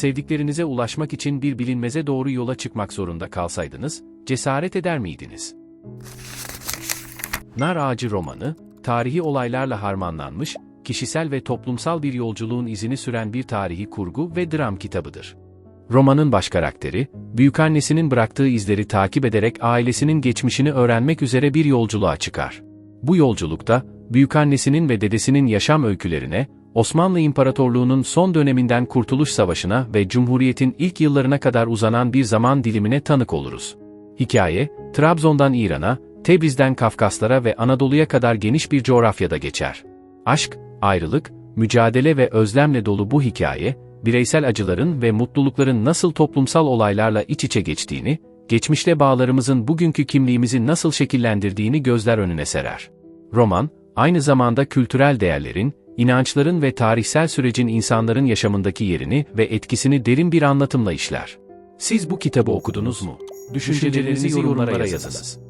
sevdiklerinize ulaşmak için bir bilinmeze doğru yola çıkmak zorunda kalsaydınız, cesaret eder miydiniz? Nar Ağacı romanı, tarihi olaylarla harmanlanmış, kişisel ve toplumsal bir yolculuğun izini süren bir tarihi kurgu ve dram kitabıdır. Romanın baş karakteri, büyükannesinin bıraktığı izleri takip ederek ailesinin geçmişini öğrenmek üzere bir yolculuğa çıkar. Bu yolculukta, büyükannesinin ve dedesinin yaşam öykülerine, Osmanlı İmparatorluğu'nun son döneminden Kurtuluş Savaşı'na ve Cumhuriyet'in ilk yıllarına kadar uzanan bir zaman dilimine tanık oluruz. Hikaye, Trabzon'dan İran'a, Tebriz'den Kafkaslara ve Anadolu'ya kadar geniş bir coğrafyada geçer. Aşk, ayrılık, mücadele ve özlemle dolu bu hikaye, bireysel acıların ve mutlulukların nasıl toplumsal olaylarla iç içe geçtiğini, geçmişle bağlarımızın bugünkü kimliğimizi nasıl şekillendirdiğini gözler önüne serer. Roman, aynı zamanda kültürel değerlerin, inançların ve tarihsel sürecin insanların yaşamındaki yerini ve etkisini derin bir anlatımla işler. Siz bu kitabı okudunuz mu? Düşüncelerinizi yorumlara yazınız.